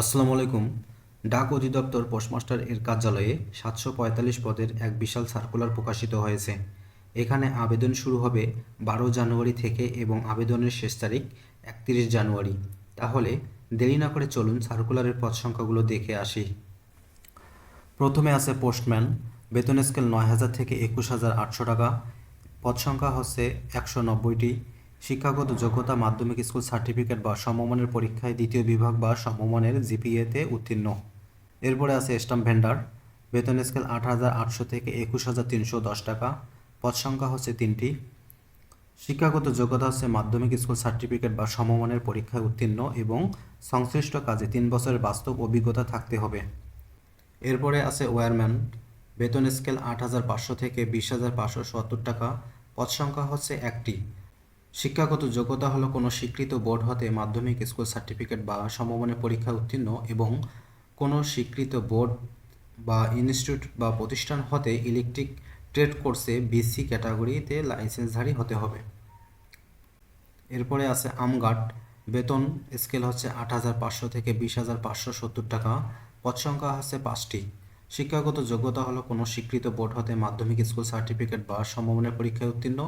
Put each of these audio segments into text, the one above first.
আসসালামু আলাইকুম। ডাক অধিদপ্তর পোস্টমাস্টার এর কার্যালয়ে সাতশো পঁয়তাল্লিশ পদের এক বিশাল সার্কুলার প্রকাশিত হয়েছে। এখানে আবেদন শুরু হবে বারো জানুয়ারি থেকে এবং আবেদনের শেষ তারিখ একত্রিশ জানুয়ারি। তাহলে দেরি না করে চলুন সার্কুলারের পদ সংখ্যাগুলো দেখে আসি। প্রথমে আছে পোস্টম্যান, বেতন স্কেল নয় হাজার থেকে একুশ হাজার আটশো টাকা। পদ সংখ্যা হচ্ছে একশো নব্বইটি। শিক্ষাগত যোগ্যতা, মাধ্যমিক স্কুল সার্টিফিকেট বা সমমানের পরীক্ষায় দ্বিতীয় বিভাগ বা সমমানের জিপিএতে উত্তীর্ণ। এরপরে আছে স্টাম্প ভেন্ডার। বেতন স্কেল আট হাজার আটশো থেকে একুশ হাজার তিনশো দশ টাকা। পদ সংখ্যা হচ্ছে তিনটি। শিক্ষাগত যোগ্যতা হচ্ছে মাধ্যমিক স্কুল সার্টিফিকেট বা সমমানের পরীক্ষায় উত্তীর্ণ এবং সংশ্লিষ্ট কাজে তিন বছরের বাস্তব অভিজ্ঞতা থাকতে হবে। এরপরে আছে ওয়্যারম্যান বেতন স্কেল আট হাজার পাঁচশো থেকে বিশ হাজার পাঁচশো সত্তর টাকা। পদ সংখ্যা হচ্ছে একটি। শিক্ষাগত যোগ্যতা হলো কোনো স্বীকৃত বোর্ড হতে মাধ্যমিক স্কুল সার্টিফিকেট বা সমমানের পরীক্ষায় উত্তীর্ণ এবং কোনো স্বীকৃত বোর্ড বা ইনস্টিটিউট বা প্রতিষ্ঠান হতে ইলেকট্রিক ট্রেড কোর্সে বিসি ক্যাটাগরিতে লাইসেন্সধারী হতে হবে। এরপরে আছে আমগাট বেতন স্কেল হচ্ছে আট হাজার পাঁচশো থেকে বিশ হাজার পাঁচশো সত্তর টাকা। পদ সংখ্যা হচ্ছে পাঁচটি। শিক্ষাগত যোগ্যতা হলো কোনো স্বীকৃত বোর্ড হতে মাধ্যমিক স্কুল সার্টিফিকেট বা সমমানের পরীক্ষায় উত্তীর্ণ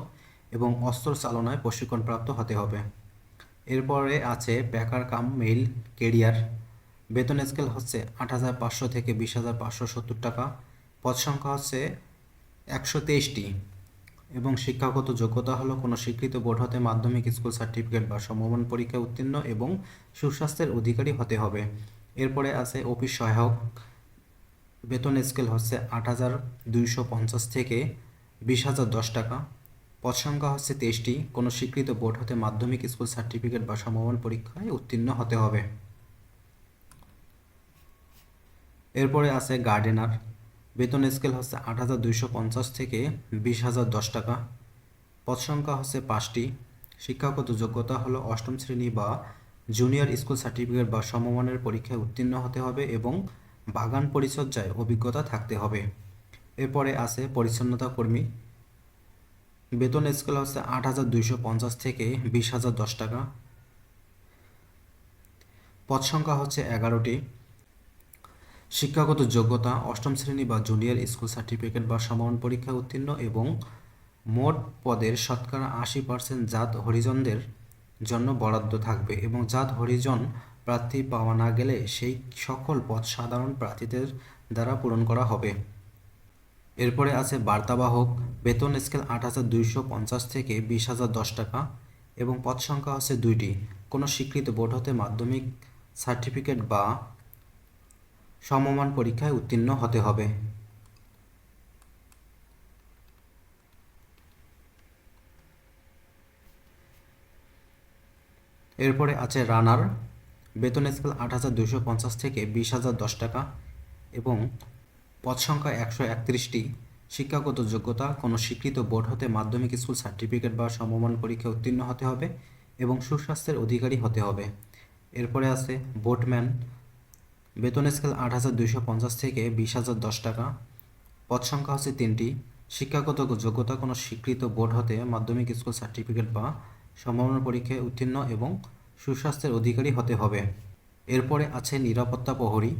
এবং অস্ত্র চালনায় প্রশিক্ষণপ্রাপ্ত হতে হবে। এরপরে আছে প্যাকার কাম, মেইল, কেরিয়ার। বেতন স্কেল হচ্ছে আট হাজার পাঁচশো থেকে বিশ হাজার পাঁচশো সত্তর টাকা। পদ সংখ্যা হচ্ছে একশো তেইশটি। এবং শিক্ষাগত যোগ্যতা হলো কোনো স্বীকৃত বোর্ড হতে মাধ্যমিক স্কুল সার্টিফিকেট বা সমমান পরীক্ষায় উত্তীর্ণ এবং সুস্বাস্থ্যের অধিকারী হতে হবে। এরপরে আছে অফিস সহায়ক। বেতন স্কেল হচ্ছে আট হাজার দুইশো পঞ্চাশ থেকে বিশ হাজার দশ টাকা। পদ সংখ্যা হচ্ছে তেইশটি। কোনো স্বীকৃত বোর্ড হতে মাধ্যমিক স্কুল সার্টিফিকেট বা সমমান পরীক্ষায় উত্তীর্ণ হতে হবে। এরপরে আছে গার্ডেনার। বেতন স্কেল হচ্ছে আট হাজার দুইশো পঞ্চাশ থেকে বিশ হাজার দশ টাকা। পদ সংখ্যা হচ্ছে পাঁচটি। শিক্ষাগত যোগ্যতা হলো অষ্টম শ্রেণি বা জুনিয়র স্কুল সার্টিফিকেট বা সমমানের পরীক্ষায় উত্তীর্ণ হতে হবে এবং বাগান পরিচর্যায় অভিজ্ঞতা থাকতে হবে। এরপরে আছে পরিচ্ছন্নতা কর্মী। বেতন স্কেল হচ্ছে আট হাজার দুইশো পঞ্চাশ থেকে বিশ হাজার দশ টাকা। পদ সংখ্যা হচ্ছে এগারোটি। শিক্ষাগত যোগ্যতা, অষ্টম শ্রেণি বা জুনিয়র স্কুল সার্টিফিকেট বা সমান পরীক্ষা উত্তীর্ণ এবং মোট পদের শতকরা আশি পার্সেন্ট জাত হরিজনদের জন্য বরাদ্দ থাকবে এবং জাত হরিজন প্রার্থী পাওয়া না গেলে সেই সকল পদ সাধারণ প্রার্থীদের দ্বারা পূরণ করা হবে। এরপরে আছে বার্তাবাহক, বেতন স্কেল আট হাজার দুইশো পঞ্চাশ থেকে বিশ হাজার দশ টাকা এবং পদ সংখ্যা হচ্ছে দুইটি। কোনো স্বীকৃত বোর্ড হতে মাধ্যমিক সার্টিফিকেট বা সমমান পরীক্ষায় উত্তীর্ণ হতে হবে। এরপরে আছে রানার, বেতন স্কেল আট হাজার দুশো পঞ্চাশ থেকে বিশ হাজার দশ টাকা এবং পদ সংখ্যা একশো একত্রিশটি, শিক্ষাগত যোগ্যতা কোনো স্বীকৃত বোর্ড হতে মাধ্যমিক স্কুল সার্টিফিকেট বা সমমান পরীক্ষা উত্তীর্ণ হতে হবে এবং সুস্বাস্থ্যের অধিকারী হতে হবে। এরপরে আছে বোটম্যান বেতন স্কেল আট হাজার দুইশো পঞ্চাশ থেকে বিশ হাজার দশ টাকা। পদ সংখ্যা হচ্ছে তিনটি, শিক্ষাগত যোগ্যতা কোনো স্বীকৃত বোর্ড হতে মাধ্যমিক স্কুল সার্টিফিকেট বা সম্ভাবনা পরীক্ষায় উত্তীর্ণ এবং সুস্বাস্থ্যের অধিকারী হতে হবে। এরপরে আছে নিরাপত্তা প্রহরী।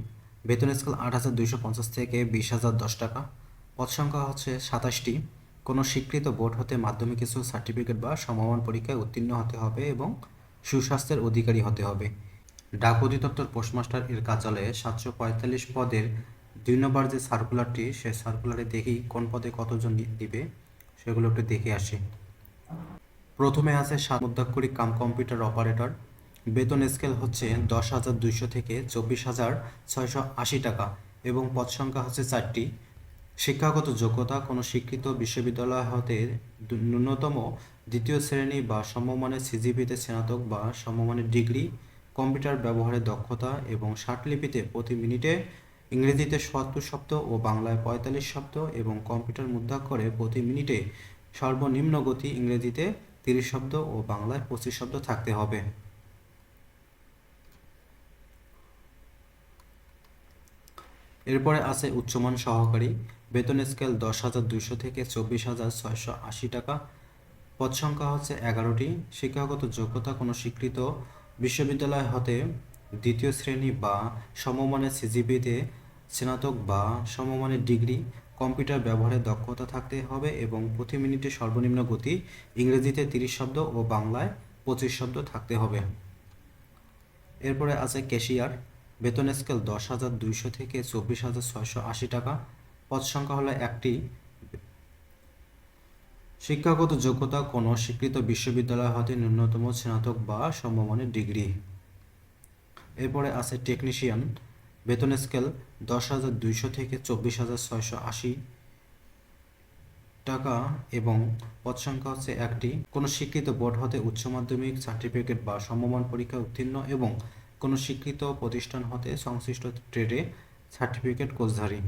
বেতন স্কেল আট হাজার দুইশো পঞ্চাশ থেকে বিশ হাজার দশ টাকা। পদ সংখ্যা হচ্ছে সাতাশটি। কোনো স্বীকৃত বোর্ড হতে মাধ্যমিক স্কুল সার্টিফিকেট বা সমমান পরীক্ষায় উত্তীর্ণ হতে হবে এবং সুস্বাস্থ্যের অধিকারী হতে হবে। ডাক অধিদপ্তর পোস্টমাস্টার এর কার্যালয়ে সাতশো পঁয়তাল্লিশ পদের দুই নম্বর যে সার্কুলারটি সে সার্কুলারে দেখি কোন পদে কতজন দিবে সেগুলো একটু দেখে আসি। প্রথমে আছে সাত কাম কম্পিউটার অপারেটর। বেতন স্কেল হচ্ছে দশ হাজার দুইশো থেকে চব্বিশ হাজার ছয়শো আশি টাকা এবং পদ সংখ্যা হচ্ছে চারটি। শিক্ষাগত যোগ্যতা কোনো শিক্ষিত বিশ্ববিদ্যালয় হতে ন্যূনতম দ্বিতীয় শ্রেণি বা সমমানের সিজিপিতে স্নাতক বা সমমানের ডিগ্রি, কম্পিউটার ব্যবহারের দক্ষতা এবং ষাটলিপিতে প্রতি মিনিটে ইংরেজিতে সত্তর শব্দ ও বাংলায় পঁয়তাল্লিশ শব্দ এবং কম্পিউটার মুদ্রাক্ষরে প্রতি মিনিটে সর্বনিম্ন গতি ইংরেজিতে তিরিশ শব্দ ও বাংলায় পঁচিশ শব্দ থাকতে হবে। এরপরে আছে উচ্চমান সহকারী। বেতন স্কেল দশ হাজার দুইশো থেকে চব্বিশ হাজার ছয়শো আশি টাকা। পদ সংখ্যা হচ্ছে এগারোটি। শিক্ষাগত যোগ্যতা কোনো স্বীকৃত। বিশ্ববিদ্যালয় হতে দ্বিতীয় শ্রেণি বা সমমানের সিজিবিতে স্নাতক বা সমমানের ডিগ্রি। কম্পিউটার ব্যবহারে দক্ষতা থাকতে হবে এবং প্রতি মিনিটে সর্বনিম্ন গতি ইংরেজিতে তিরিশ শব্দ ও বাংলায় পঁচিশ শব্দ থাকতে হবে। এরপরে আছে ক্যাশিয়ার। বেতন স্কেল দশ হাজার দুইশো থেকে চব্বিশ হাজার ছয়শো আশি টাকা। পদ সংখ্যা হলো একটি। শিক্ষাগত যোগ্যতা কোনো স্বীকৃত বিশ্ববিদ্যালয় হতে ন্যূনতম স্নাতক বা সমমানের ডিগ্রি। এরপরে আছে টেকনিশিয়ান। বেতন স্কেল দশ হাজার দুইশো থেকে চব্বিশ হাজার ছয়শো আশি টাকা এবং পদ সংখ্যা হচ্ছে একটি। কোনো স্বীকৃত বোর্ড হতে উচ্চ মাধ্যমিক, সার্টিফিকেট বা সমমান পরীক্ষায় উত্তীর্ণ এবং কোনো স্বীকৃত প্রতিষ্ঠান হতে সংশ্লিষ্ট ট্রেডে সার্টিফিকেট কোর্সধারী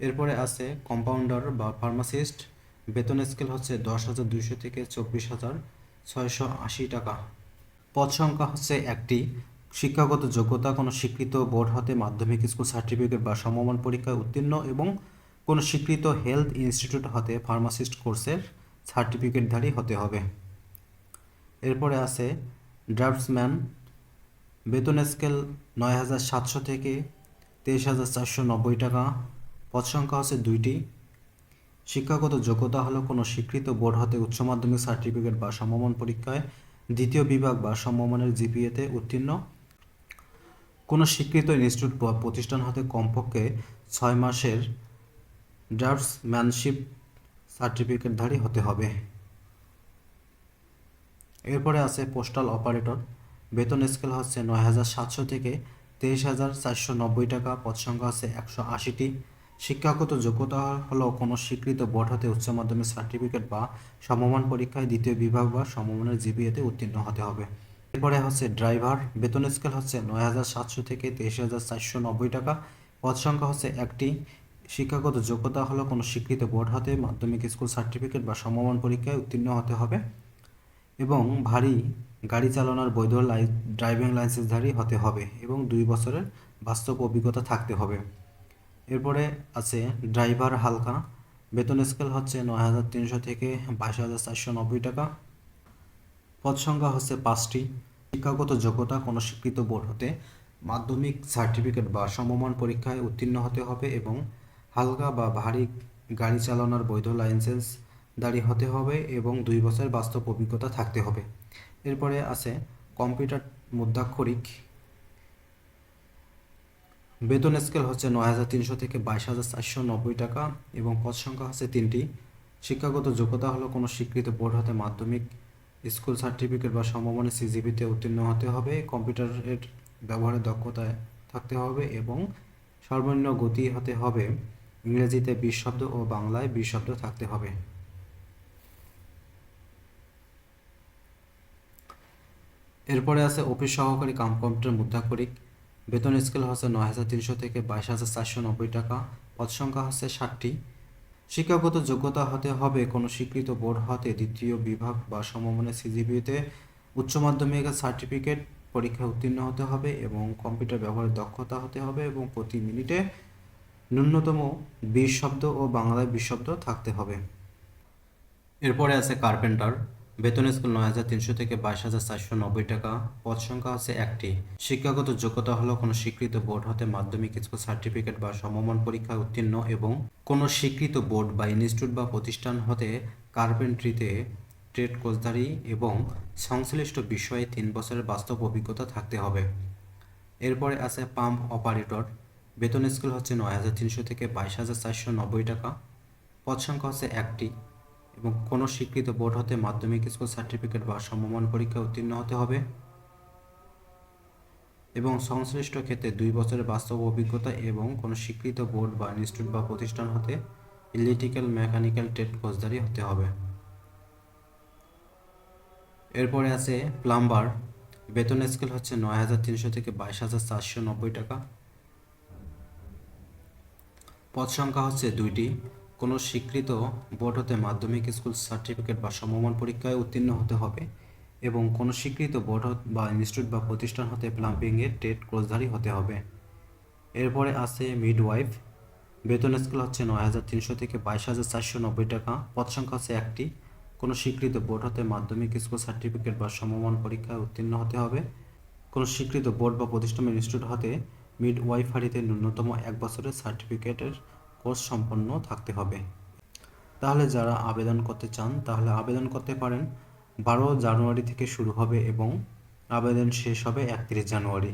এরপরে আছে কম্পাউন্ডার বা ফার্মাসিস্ট। বেতন স্কেল হচ্ছে দশ হাজার দুইশো থেকে চব্বিশ হাজার ছয়শো আশি টাকা। পদ সংখ্যা হচ্ছে একটি। শিক্ষাগত যোগ্যতা কোনো স্বীকৃত বোর্ড হতে মাধ্যমিক স্কুল সার্টিফিকেট বা সমমান পরীক্ষায় উত্তীর্ণ এবং কোনো স্বীকৃত হেলথ ইনস্টিটিউট হতে ফার্মাসিস্ট কোর্সের সার্টিফিকেটধারী হতে হবে। এরপরে আছে ড্রাফটসম্যান বেতন স্কেল নয় হাজার সাতশো থেকে তেইশ হাজার চারশো নব্বই টাকা। পদ সংখ্যা হচ্ছে দুইটি। শিক্ষাগত যোগ্যতা হলো কোনো স্বীকৃত বোর্ড হতে উচ্চ মাধ্যমিক সার্টিফিকেট বা সমমান পরীক্ষায় দ্বিতীয় বিভাগ বা সমমানের জিপিএতে উত্তীর্ণ। কোনো স্বীকৃত ইনস্টিটিউট বা প্রতিষ্ঠান হতে কমপক্ষে ছয় মাসের ড্রাফটসম্যানশিপ সার্টিফিকেটধারী হতে হবে। এরপরে আছে পোস্টাল অপারেটর। বেতন স্কেল হচ্ছে নয় হাজার সাতশো থেকে তেইশ হাজার চারশো নব্বই টাকা, পদ সংখ্যা আছে একশো আশিটি। শিক্ষাগত যোগ্যতা হলো কোনো স্বীকৃত বোর্ড হতে উচ্চ মাধ্যমিক সার্টিফিকেট বা সমমান পরীক্ষায় দ্বিতীয় বিভাগ বা সমমানের জিপিএতে উত্তীর্ণ হতে হবে। এরপরে হচ্ছে ড্রাইভার, বেতন স্কেল হচ্ছে নয় হাজার সাতশো থেকে তেইশ হাজার চারশো নব্বই টাকা, পদ সংখ্যা হচ্ছে একটি। শিক্ষাগত যোগ্যতা হলো কোনো স্বীকৃত বোর্ড হতে মাধ্যমিক স্কুল সার্টিফিকেট বা সমমান পরীক্ষায় উত্তীর্ণ হতে হবে। এবং ভারী গাড়ি চালানোর বৈধ ড্রাইভিং লাইসেন্সধারী হতে হবে এবং দুই বছরের বাস্তব অভিজ্ঞতা থাকতে হবে। এরপরে আছে ড্রাইভার হালকা। বেতন স্কেল হচ্ছে নয় হাজার তিনশো থেকে বাইশ হাজার চারশো নব্বই টাকা। পদ সংখ্যা হচ্ছে পাঁচটি। শিক্ষাগত যোগ্যতা, কোনো স্বীকৃত বোর্ড হতে মাধ্যমিক সার্টিফিকেট বা সমমান পরীক্ষায় উত্তীর্ণ হতে হবে এবং হালকা বা ভারী গাড়ি চালানোর বৈধ লাইসেন্স দাঁড়ি হতে হবে এবং দুই বছর বাস্তব অভিজ্ঞতা থাকতে হবে। এরপরে আছে কম্পিউটার মুদ্রাক্ষরিক। বেতন স্কেল হচ্ছে নয় হাজার তিনশো থেকে বাইশ হাজার চারশো নব্বই টাকা এবং পদ সংখ্যা হচ্ছে তিনটি। শিক্ষাগত যোগ্যতা হলো কোনো স্বীকৃত বোর্ড হতে মাধ্যমিক, স্কুল সার্টিফিকেট বা সমমানের সিজিপিতে উত্তীর্ণ হতে হবে, কম্পিউটারের ব্যবহারের দক্ষতা থাকতে হবে এবং সর্বনিম্ন গতি হতে হবে। ইংরেজিতে বিশ শব্দ ও বাংলায় বিশ শব্দ থাকতে হবে। এরপরে আছে অফিস সহকারী কাম কম্পিউটার মুদ্রাক্ষরিক। বেতন স্কেল হচ্ছে নয় হাজার তিনশো থেকে বাইশ হাজার চারশো নব্বই টাকা। পদ সংখ্যা হচ্ছে ষাটটি। শিক্ষাগত যোগ্যতা হতে হবে কোনো স্বীকৃত বোর্ড হতে দ্বিতীয় বিভাগ বা সমমানের সিজিবিতে উচ্চ মাধ্যমিকের সার্টিফিকেট পরীক্ষায় উত্তীর্ণ হতে হবে এবং কম্পিউটার ব্যবহারের দক্ষতা হতে হবে এবং প্রতি মিনিটে ন্যূনতম বিশ শব্দ ও বাংলায় বিশ শব্দ থাকতে হবে। এরপরে আছে কার্পেন্টার। বেতন স্কুল নয় হাজার তিনশো থেকে বাইশ হাজার চারশো নব্বই টাকা। পদ সংখ্যা আছে একটি। শিক্ষাগত যোগ্যতা হলো কোনো স্বীকৃত বোর্ড হতে মাধ্যমিক স্কুল সার্টিফিকেট বা সমমান পরীক্ষায় উত্তীর্ণ এবং কোনো স্বীকৃত বোর্ড বা ইনস্টিটিউট বা প্রতিষ্ঠান হতে কার্পেন্ট্রিতে ট্রেড কোর্সধারী এবং সংশ্লিষ্ট বিষয়ে তিন বছরের বাস্তব অভিজ্ঞতা থাকতে হবে। এরপরে আছে পাম্প অপারেটর। বেতন স্কেল হচ্ছে নয় হাজার তিনশো থেকে বাইশ হাজার চারশো নব্বই টাকা। পদ সংখ্যা হচ্ছে একটি। এবং কোনো স্বীকৃত বোর্ড হতে মাধ্যমিক স্কুল সার্টিফিকেট বা সমমান পরীক্ষায় উত্তীর্ণ হতে হবে এবং সংশ্লিষ্ট ক্ষেত্রে দুই বছরের বাস্তব অভিজ্ঞতা এবং কোনো স্বীকৃত বোর্ড বা ইনস্টিটিউট বা প্রতিষ্ঠান হতে ইলেকট্রিক্যাল, মেকানিক্যাল ট্রেড কোর্সধারী হতে হবে। এরপরে আছে প্লাম্বার। বেতন স্কেল হচ্ছে নয় হাজার তিনশো থেকে বাইশ হাজার চারশো নব্বই টাকা। পদ সংখ্যা হচ্ছে দুইটি। কোনো স্বীকৃত বোর্ড হতে মাধ্যমিক স্কুল সার্টিফিকেট বা সমমান পরীক্ষায় উত্তীর্ণ হতে হবে এবং কোনো স্বীকৃত বোর্ড বা ইনস্টিটিউট বা প্রতিষ্ঠান হতে প্লাম্বিংয়ের টেট কোর্সধারী হতে হবে। এরপরে আছে মিডওয়াইফ। বেতন স্কেল হচ্ছে নয় হাজার তিনশো থেকে বাইশ হাজার চারশো নব্বই টাকা। পদ সংখ্যা হচ্ছে একটি। কোনো স্বীকৃত বোর্ড হতে মাধ্যমিক স্কুল সার্টিফিকেট বা সমমান পরীক্ষায় উত্তীর্ণ হতে হবে। কোনো স্বীকৃত বোর্ড বা প্রতিষ্ঠান ইনস্টিটিউট হতে মিড ওয়াইফারিতে ন্যূনতম এক বছরের সার্টিফিকেটের কোর্স সম্পন্ন থাকতে হবে। তাহলে যারা আবেদন করতে চান, তাহলে আবেদন করতে পারেন। বারো জানুয়ারি থেকে শুরু হবে এবং আবেদন শেষ হবে একত্রিশ জানুয়ারি।